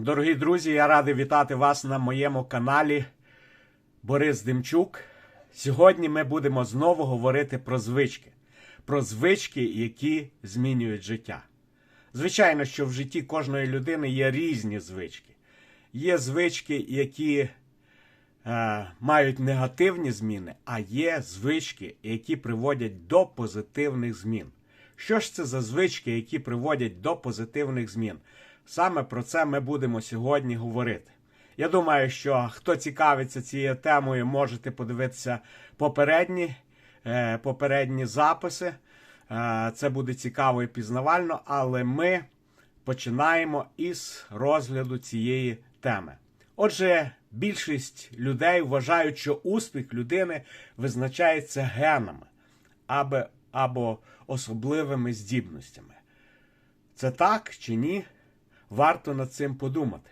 Дорогі друзі, я радий вітати вас на моєму каналі Борис Демчук. Сьогодні ми будемо знову говорити про звички, про звички, які змінюють життя. Звичайно, що в житті кожної людини є різні звички. Є звички, які е, мають негативні зміни, а є звички, які приводять до позитивних змін. Що ж це за звички, які приводять до позитивних змін? Саме про це ми будемо сьогодні говорити. Я думаю, що хто цікавиться цією темою, можете подивитися попередні, е, попередні записи. Е, це буде цікаво і пізнавально, але ми починаємо із розгляду цієї теми. Отже, більшість людей вважають, що успіх людини визначається генами або, або особливими здібностями. Це так чи ні? Варто над цим подумати.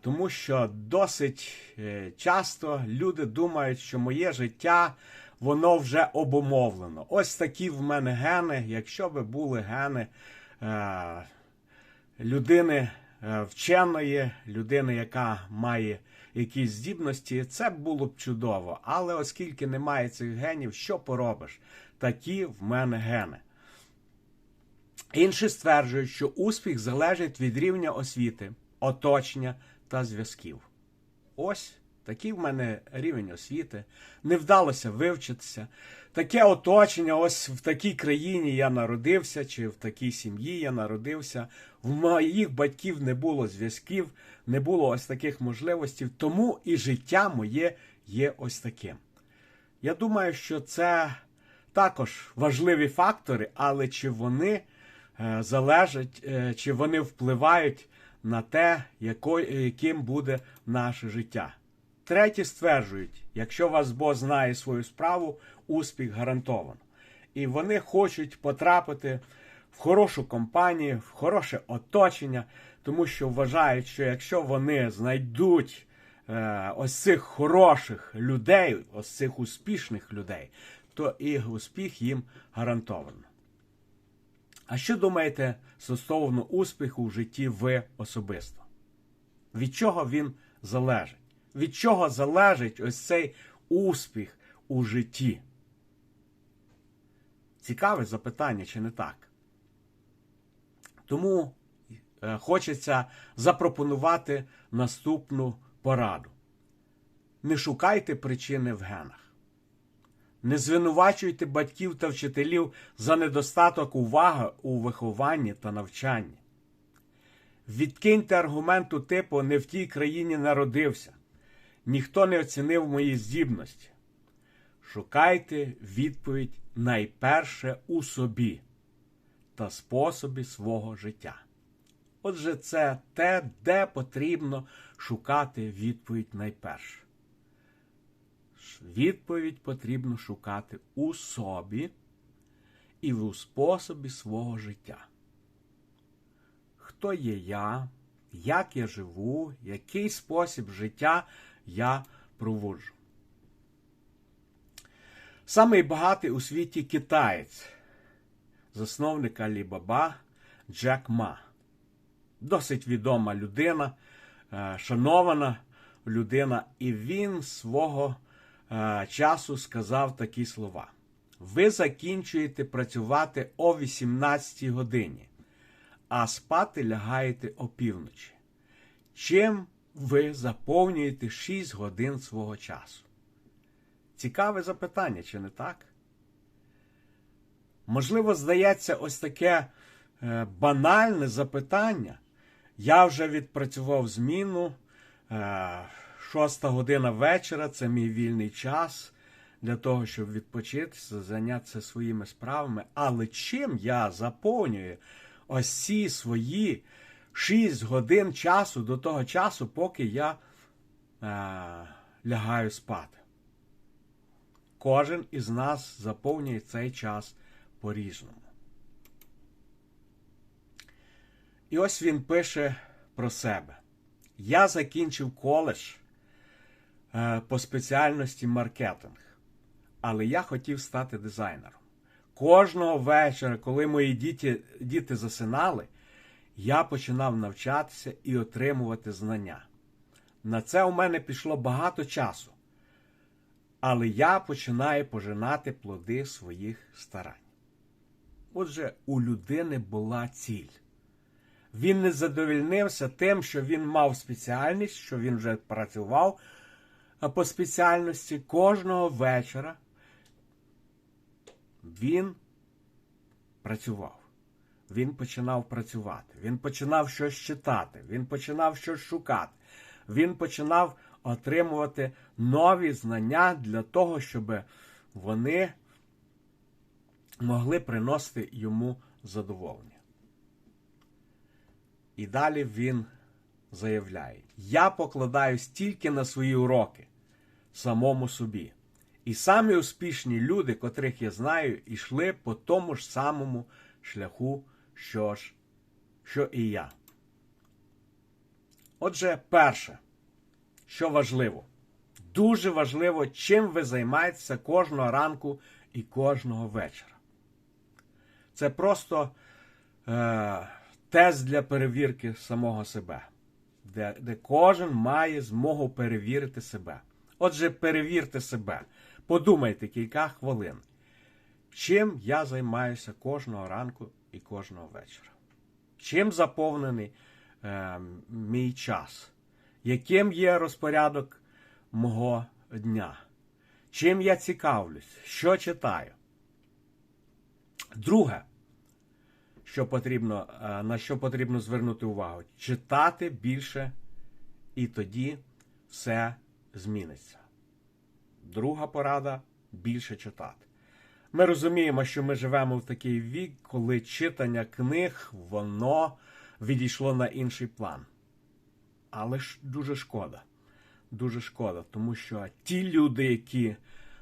Тому що досить е, часто люди думають, що моє життя воно вже обумовлено. Ось такі в мене гени. Якщо би були гени е, людини е, вченої, людини, яка має якісь здібності, це було б чудово. Але оскільки немає цих генів, що поробиш? Такі в мене гени. Інші стверджують, що успіх залежить від рівня освіти, оточення та зв'язків. Ось такий в мене рівень освіти. Не вдалося вивчитися. Таке оточення, ось в такій країні я народився, чи в такій сім'ї я народився. В моїх батьків не було зв'язків, не було ось таких можливостей, тому і життя моє є ось таким. Я думаю, що це також важливі фактори, але чи вони е, залежать, е, чи вони впливають на те, яким буде наше життя. Треті стверджують, якщо вас Бог знає свою справу, успіх гарантовано. І вони хочуть потрапити в хорошу компанію, в хороше оточення, тому що вважають, що якщо вони знайдуть е, ось цих хороших людей, ось цих успішних людей, то і успіх їм гарантовано. А що думаєте стосовно успіху в житті ви особисто? Від чого він залежить? Від чого залежить ось цей успіх у житті? Цікаве запитання, чи не так? Тому е, хочеться запропонувати наступну пораду. Не шукайте причини в генах. Не звинувачуйте батьків та вчителів за недостаток уваги у вихованні та навчанні. Відкиньте аргументу типу не в тій країні народився. Ніхто не оцінив мої здібності. Шукайте відповідь найперше у собі та способі свого життя. Отже, це те, де потрібно шукати відповідь найперше. Відповідь потрібно шукати у собі і у способі свого життя. Хто є я, як я живу, який спосіб життя я проводжу. Самий багатий у світі китаєць, засновник Алібаба Джек Ма. Досить відома людина, е, шанована людина, і він свого часу сказав такі слова: Ви закінчуєте працювати о 18 годині, а спати лягаєте опівночі. Чим ви заповнюєте 6 годин свого часу? Цікаве запитання, чи не так? Можливо, здається, ось таке е, банальне запитання. Я вже відпрацював зміну. Шоста година вечора це мій вільний час для того, щоб відпочити, зайнятися своїми справами. Але чим я заповнюю ось ці свої 6 годин часу до того часу, поки я е, лягаю спати? Кожен із нас заповнює цей час по-різному. І ось він пише про себе. Я закінчив коледж по спеціальності маркетинг, але я хотів стати дизайнером. Кожного вечора, коли мої діти, діти засинали, я починав навчатися і отримувати знання. На це у мене пішло багато часу. Але я починаю пожинати плоди своїх старань. Отже, у людини була ціль. Він не задовільнився тим, що він мав спеціальність, що він вже працював по спеціальності кожного вечора. Він працював. Він починав працювати, він починав щось читати, він починав щось шукати, він починав отримувати нові знання для того, щоб вони могли приносити йому задоволення. І далі він заявляє: Я покладаюсь тільки на свої уроки, самому собі. І самі успішні люди, котрих я знаю, йшли по тому ж самому шляху, що ж, що і я. Отже, перше, що важливо, дуже важливо, чим ви займаєтеся кожного ранку і кожного вечора. Це просто е, тест для перевірки самого себе, де, де кожен має змогу перевірити себе. Отже, перевірте себе. Подумайте кілька хвилин, чим я займаюся кожного ранку і кожного вечора. Чим заповнений е, мій час? Яким є розпорядок мого дня? Чим я цікавлюсь? Що читаю? Друге, що потрібно, е, на що потрібно звернути увагу, читати більше, і тоді все зміниться. Друга порада більше читати. Ми розуміємо, що ми живемо в такий вік, коли читання книг, воно відійшло на інший план. Але ж дуже шкода. Дуже шкода, тому що ті люди, які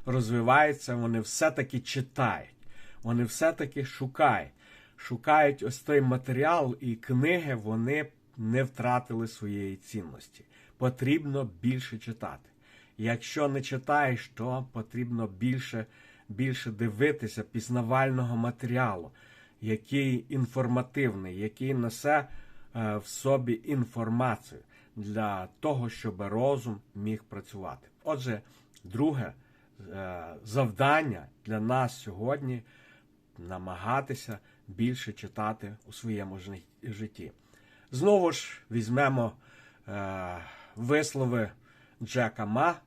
розвиваються, вони все-таки читають, вони все-таки шукають. Шукають ось той матеріал, і книги вони не втратили своєї цінності. Потрібно більше читати. Якщо не читаєш, то потрібно більше більше дивитися пізнавального матеріалу, який інформативний, який несе е, в собі інформацію для того, щоб розум міг працювати. Отже, друге е, завдання для нас сьогодні намагатися більше читати у своєму житті. Знову ж візьмемо е, вислови Джека Ма,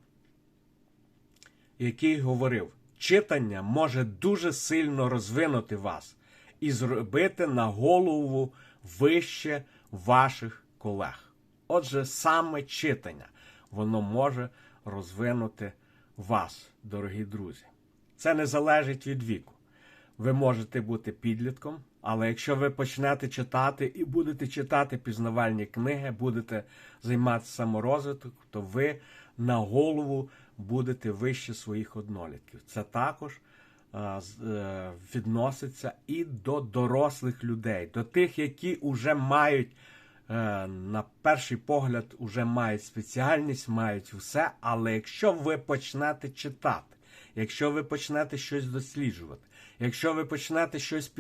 який говорив, читання може дуже сильно розвинути вас і зробити на голову вище ваших колег. Отже, саме читання, воно може розвинути вас, дорогі друзі. Це не залежить від віку. Ви можете бути підлітком, але якщо ви почнете читати і будете читати пізнавальні книги, будете займатися саморозвитком, то ви на голову будете вище своїх однолітків. Це також е, відноситься і до дорослих людей, до тих, які вже мають, е, на перший погляд, вже мають спеціальність, мають все. Але якщо ви почнете читати, якщо ви почнете щось досліджувати, якщо ви почнете щось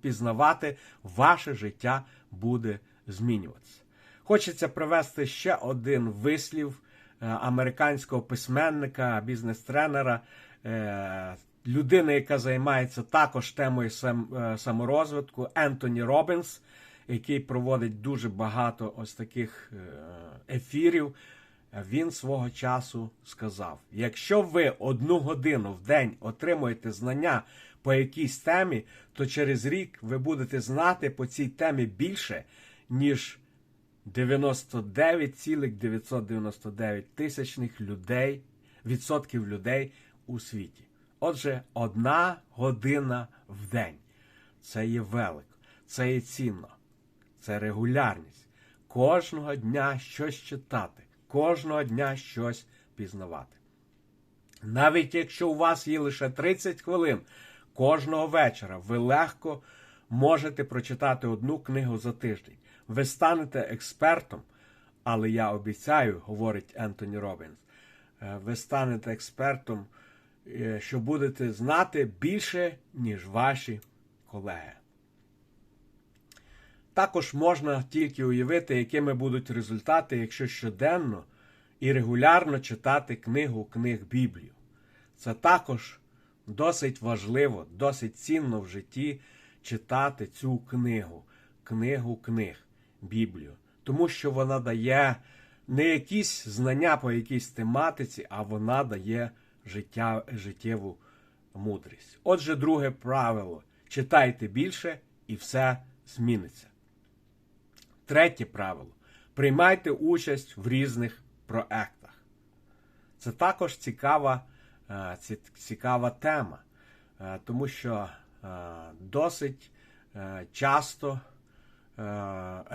пізнавати, ваше життя буде змінюватися. Хочеться привести ще один вислів е, американського письменника, бізнес-тренера, е, людини, яка займається також темою е, саморозвитку, Ентоні Робінс, який проводить дуже багато ось таких ефірів. Він свого часу сказав: якщо ви одну годину в день отримуєте знання по якійсь темі, то через рік ви будете знати по цій темі більше, ніж 99,999 тисячних людей, відсотків людей у світі. Отже, одна година в день. Це є велико, це є цінно, це регулярність. Кожного дня щось читати, кожного дня щось пізнавати. Навіть якщо у вас є лише 30 хвилин кожного вечора, ви легко можете прочитати одну книгу за тиждень. Ви станете експертом, але я обіцяю, говорить Ентоні Робінс, е, ви станете експертом, е, що будете знати більше, ніж ваші колеги. Також можна тільки уявити, якими будуть результати, якщо щоденно і регулярно читати книгу книг Біблію. Це також досить важливо, досить цінно в житті читати цю книгу, книгу книг Біблію, тому що вона дає не якісь знання по якійсь тематиці, а вона дає життя, життєву мудрість. Отже, друге правило: читайте більше і все зміниться. Третє правило: приймайте участь в різних проектах. Це також цікава, е, ці- цікава тема, е, тому що е, досить е, часто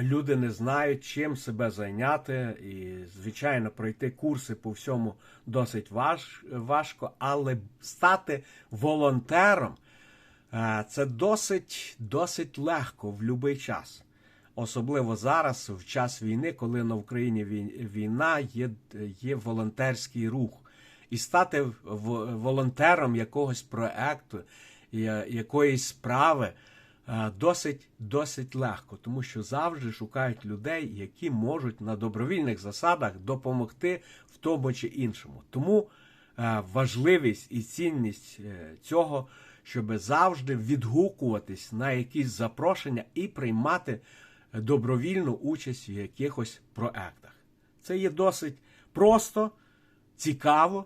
люди не знають, чим себе зайняти, і, звичайно, пройти курси по всьому досить важ, важко, але стати волонтером це досить, досить легко в будь-який час. Особливо зараз, в час війни, коли на Україні війна, є, є волонтерський рух. І стати волонтером якогось проекту, якоїсь справи е, досить, досить легко, тому що завжди шукають людей, які можуть на добровільних засадах допомогти в тому чи іншому. Тому е, важливість і цінність е, цього, щоб завжди відгукуватись на якісь запрошення і приймати добровільну участь в якихось проектах. Це є досить просто, цікаво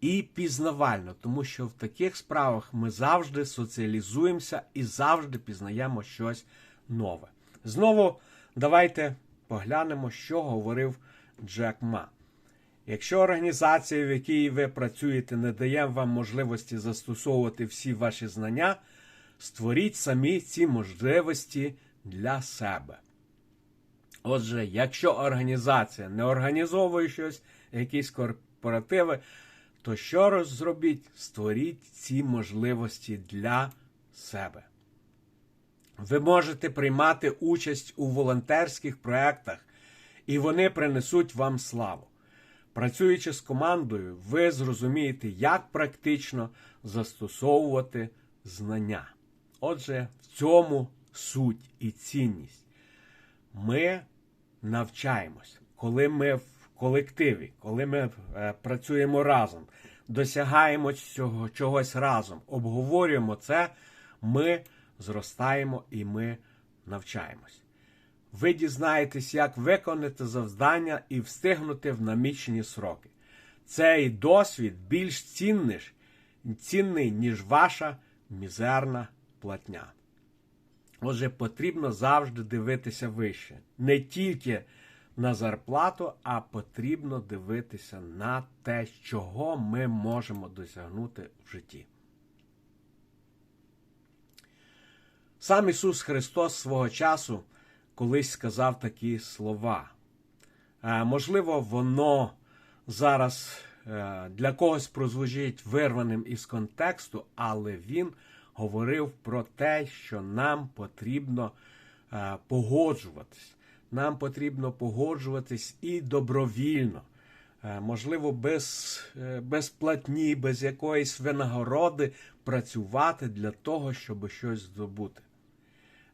і пізнавально, тому що в таких справах ми завжди соціалізуємося і завжди пізнаємо щось нове. Знову давайте поглянемо, що говорив Джек Ма. Якщо організація, в якій ви працюєте, не дає вам можливості застосовувати всі ваші знання, створіть самі ці можливості для себе. Отже, якщо організація не організовує щось, якісь корпоративи, то що роз- зробіть? Створіть ці можливості для себе. Ви можете приймати участь у волонтерських проєктах, і вони принесуть вам славу. Працюючи з командою, ви зрозумієте, як практично застосовувати знання. Отже, в цьому суть і цінність. Ми навчаємось, коли ми в колективі, коли ми е, працюємо разом, досягаємо цього чогось разом, обговорюємо це, ми зростаємо і ми навчаємось. Ви дізнаєтесь, як виконати завдання і встигнути в намічені сроки. Цей досвід більш цінний, цінний ніж ваша мізерна платня. Отже, потрібно завжди дивитися вище. Не тільки на зарплату, а потрібно дивитися на те, чого ми можемо досягнути в житті. Сам Ісус Христос свого часу колись сказав такі слова. Е, Можливо, воно зараз е, для когось прозвучить вирваним із контексту, але він говорив про те, що нам потрібно е, погоджуватись. Нам потрібно погоджуватись і добровільно. Е, Можливо, без, е, без платні, без якоїсь винагороди працювати для того, щоб щось здобути.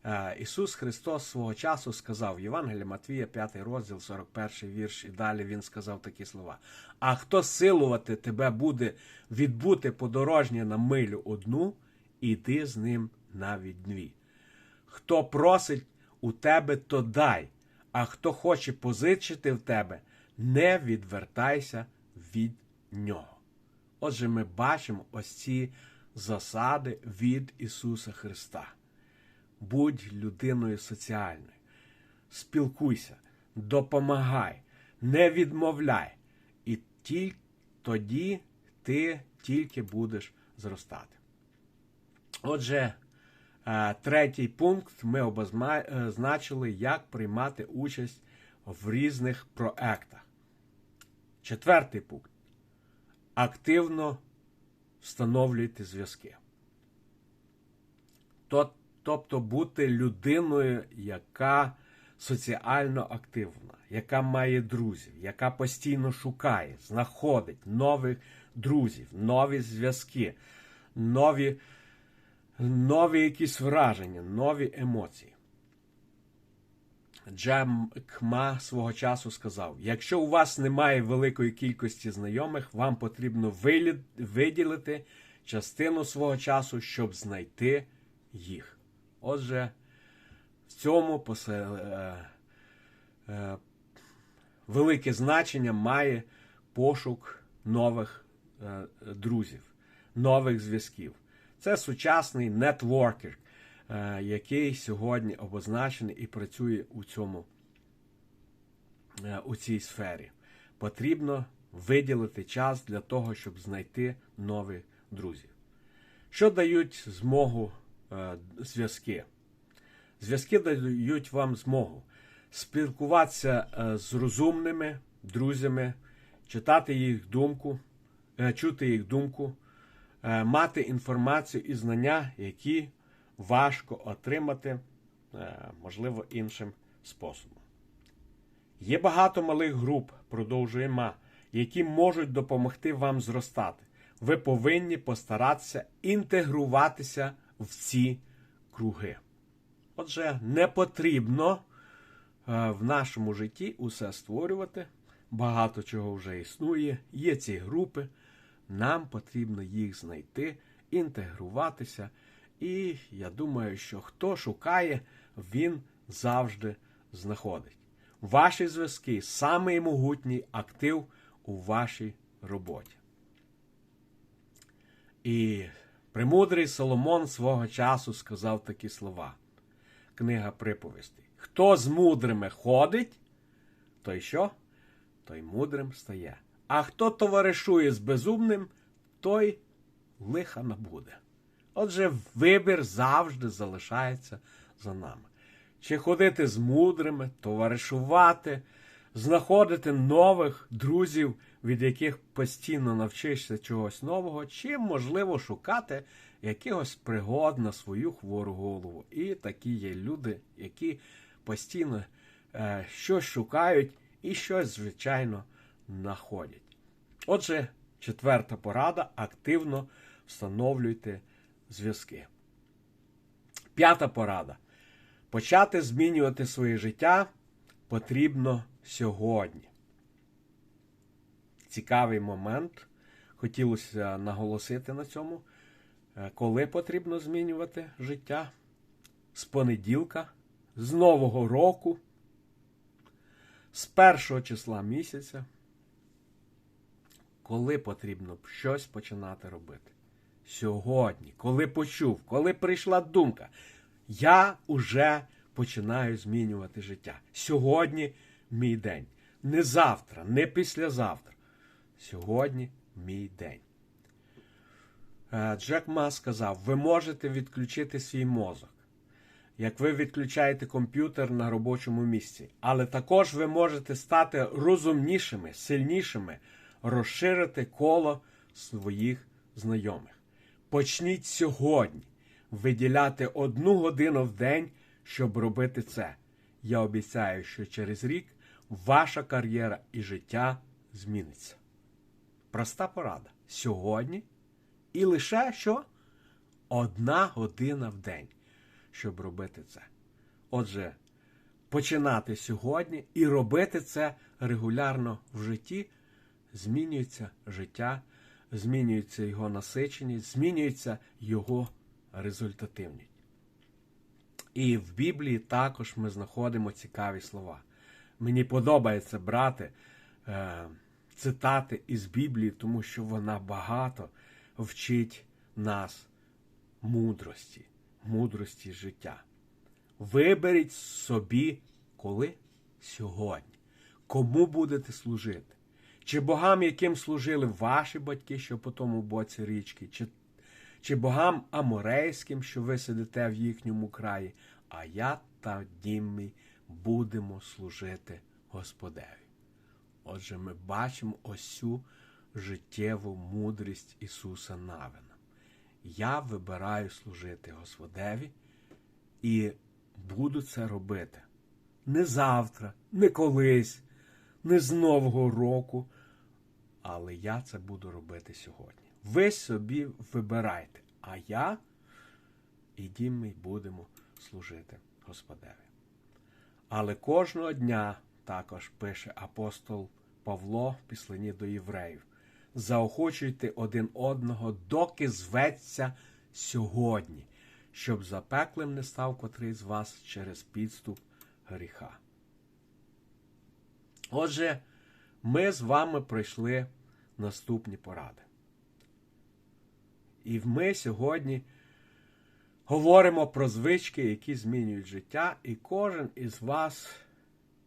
Е, Ісус Христос свого часу сказав в Євангелії Матвія, 5 розділ, 41 вірш, і далі Він сказав такі слова. А хто силувати тебе буде відбути подорожнє на милю одну, іди з ним навіть дві. Хто просить у тебе, то дай, а хто хоче позичити в тебе, не відвертайся від нього. Отже, ми бачимо ось ці засади від Ісуса Христа. Будь людиною соціальною. Спілкуйся, допомагай, не відмовляй. І тільки тоді ти тільки будеш зростати. Отже, третій пункт ми обозначили, як приймати участь в різних проектах. Четвертий пункт. Активно встановлюйте зв'язки. Тобто бути людиною, яка соціально активна, яка має друзів, яка постійно шукає, знаходить нових друзів, нові зв'язки, нові, нові якісь враження, нові емоції. Джем Кма свого часу сказав: якщо у вас немає великої кількості знайомих, вам потрібно виділити частину свого часу, щоб знайти їх. Отже, в цьому посе- е, е, велике значення має пошук нових е, друзів, нових зв'язків. Це сучасний нетворкер, який сьогодні обозначений і працює у цьому е, у цій сфері. Потрібно виділити час для того, щоб знайти нових друзів. Що дають змогу е, зв'язки? Зв'язки дають вам змогу спілкуватися е, з розумними друзями, читати їх думку, чути їх думку, мати інформацію і знання, які важко отримати, е, можливо, іншим способом. Є багато малих груп, продовжує Ма, які можуть допомогти вам зростати. Ви повинні постаратися інтегруватися в ці круги. Отже, не потрібно е, в нашому житті усе створювати. Багато чого вже існує. Є ці групи. Нам потрібно їх знайти, інтегруватися. І я думаю, що хто шукає, він завжди знаходить. Ваші зв'язки самий могутній актив у вашій роботі. І премудрий Соломон свого часу сказав такі слова. Книга приповістей. Хто з мудрими ходить, той що? Той мудрим стає. А хто товаришує з безумним, той лиха набуде. Отже, вибір завжди залишається за нами. Чи ходити з мудрими, товаришувати, знаходити нових друзів, від яких постійно навчишся чогось нового, чи, можливо, шукати якихось пригод на свою хвору голову. І такі є люди, які постійно е, щось шукають і щось, звичайно, знаходять. Отже, четверта порада активно встановлюйте зв'язки. П'ята порада. Почати змінювати своє життя потрібно сьогодні. Цікавий момент. Хотілося наголосити на цьому. Е, Коли потрібно змінювати життя? З понеділка, з Нового року, з першого числа місяця. Коли потрібно щось починати робити? Сьогодні, коли почув, коли прийшла думка, я уже починаю змінювати життя. Сьогодні мій день. Не завтра, не післязавтра. Сьогодні мій день. Е, Джек Ма сказав: ви можете відключити свій мозок, як ви відключаєте комп'ютер на робочому місці. Але також ви можете стати розумнішими, сильнішими, розширити коло своїх знайомих. Почніть сьогодні виділяти одну годину в день, щоб робити це. Я обіцяю, що через рік ваша кар'єра і життя зміниться. Проста порада. Сьогодні і лише що? Одна година в день, щоб робити це. Отже, починати сьогодні і робити це регулярно в житті, змінюється життя, змінюється його насиченість, змінюється його результативність. І в Біблії також ми знаходимо цікаві слова. Мені подобається брати е, цитати із Біблії, тому що вона багато вчить нас мудрості, мудрості життя. Виберіть собі, коли? Сьогодні. Кому будете служити? Чи богам, яким служили ваші батьки, що по тому боці річки, чи, чи богам аморейським, що ви сидите в їхньому краї, а я та дім будемо служити Господеві. Отже, ми бачимо ось цю життєву мудрість Ісуса Навина. Я вибираю служити Господеві і буду це робити. Не завтра, не колись, не з Нового року, але я це буду робити сьогодні. Ви собі вибирайте, а я і мій будемо служити Господеві. Але кожного дня також пише апостол Павло в післанні до євреїв. Заохочуйте один одного, доки зветься сьогодні, щоб запеклим не став котрий з вас через підступ гріха. Отже, ми з вами пройшли наступні поради. І ми сьогодні говоримо про звички, які змінюють життя, і кожен із вас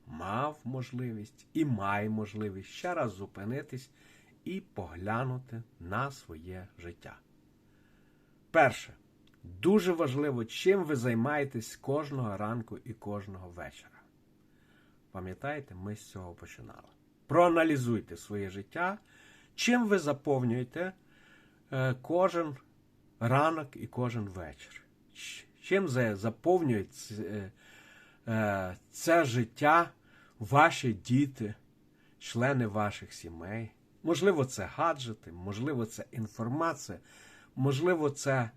мав можливість і має можливість ще раз зупинитись і поглянути на своє життя. Перше, дуже важливо, чим ви займаєтесь кожного ранку і кожного вечора. Пам'ятаєте, ми з цього починали. Проаналізуйте своє життя, чим ви заповнюєте е, кожен ранок і кожен вечір. Чим за- заповнюють ц- е, е, це життя ваші діти, члени ваших сімей. Можливо, це гаджети, можливо, це інформація, можливо, це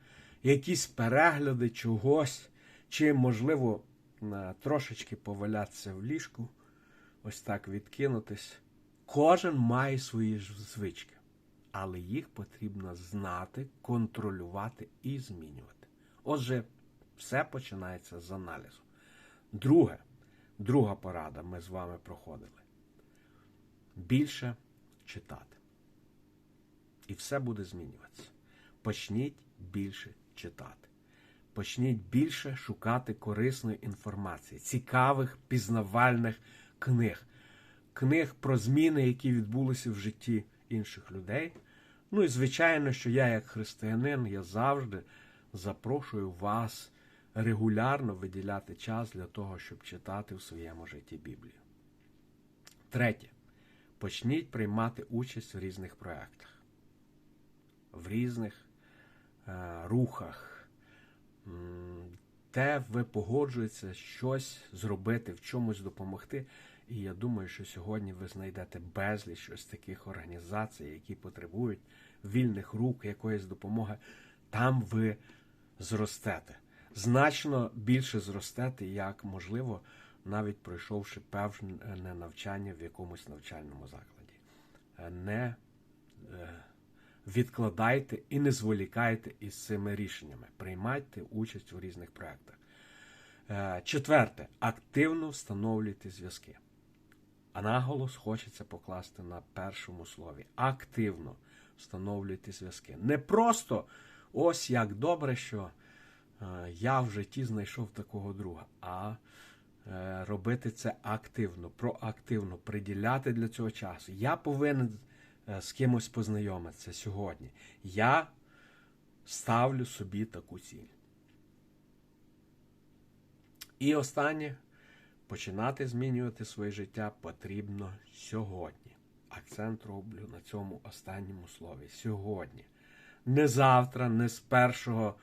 якісь перегляди чогось, чи, можливо, е, трошечки повалятися в ліжку, ось так відкинутись. Кожен має свої ж звички, але їх потрібно знати, контролювати і змінювати. Отже, все починається з аналізу. Друге, друга порада ми з вами проходили. Більше читати. І все буде змінюватися. Почніть більше читати. Почніть більше шукати корисної інформації, цікавих пізнавальних книг, книг про зміни, які відбулися в житті інших людей. Ну і звичайно, що я, як християнин, я завжди запрошую вас регулярно виділяти час для того, щоб читати в своєму житті Біблію. Третє. Почніть приймати участь в різних проєктах, в різних е, рухах, де ви погоджуєтеся щось зробити, в чомусь допомогти. І я думаю, що сьогодні ви знайдете безліч ось таких організацій, які потребують вільних рук, якоїсь допомоги. Там ви зростете. Значно більше зростете, як можливо, навіть пройшовши певне навчання в якомусь навчальному закладі. Е, Не е, відкладайте і не зволікайте із цими рішеннями. Приймайте участь у різних проєктах. Е, Четверте, активно встановлюйте зв'язки. А наголос хочеться покласти на першому слові. Активно встановлюйте зв'язки. Не просто ось як добре, що е, я в житті знайшов такого друга, а е, робити це активно, проактивно, приділяти для цього часу. Я повинен з кимось познайомитися сьогодні. Я ставлю собі таку ціль. І останнє починати змінювати своє життя потрібно сьогодні. Акцент роблю на цьому останньому слові. Сьогодні. Не завтра, не з першого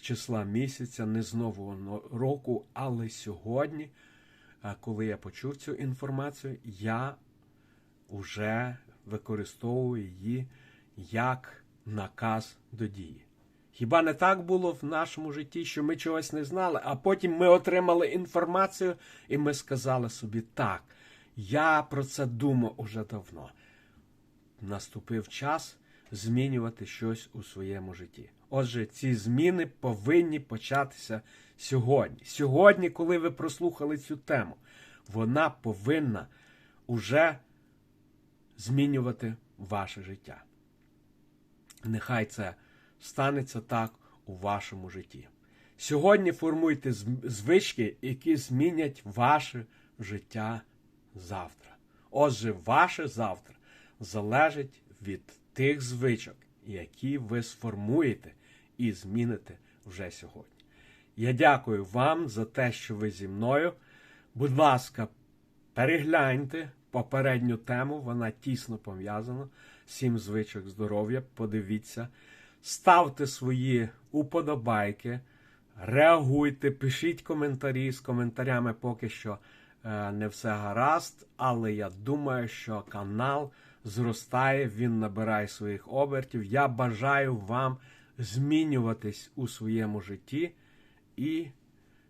числа місяця, не з нового року, але сьогодні, коли я почув цю інформацію, я вже використовую її як наказ до дії. Хіба не так було в нашому житті, що ми чогось не знали, а потім ми отримали інформацію, і ми сказали собі, так, я про це думав уже давно. Наступив час змінювати щось у своєму житті. Отже, ці зміни повинні початися сьогодні. Сьогодні, коли ви прослухали цю тему, вона повинна уже змінювати ваше життя. Нехай це станеться так у вашому житті. Сьогодні формуйте звички, які змінять ваше життя завтра. Отже, ваше завтра залежить від тих звичок, які ви сформуєте і зміните вже сьогодні. Я дякую вам за те, що ви зі мною. Будь ласка, перегляньте попередню тему, вона тісно пов'язана. Сім звичок здоров'я. Подивіться, ставте свої уподобайки, реагуйте, пишіть коментарі. З коментарями поки що е, не все гаразд, але я думаю, що канал зростає, він набирає своїх обертів. Я бажаю вам змінюватись у своєму житті і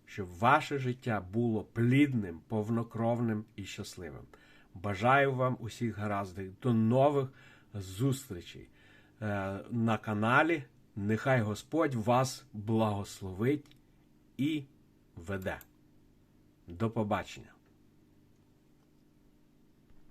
щоб ваше життя було плідним, повнокровним і щасливим. Бажаю вам усіх гараздів. До нових зустрічей е, на каналі. Нехай Господь вас благословить і веде. До побачення.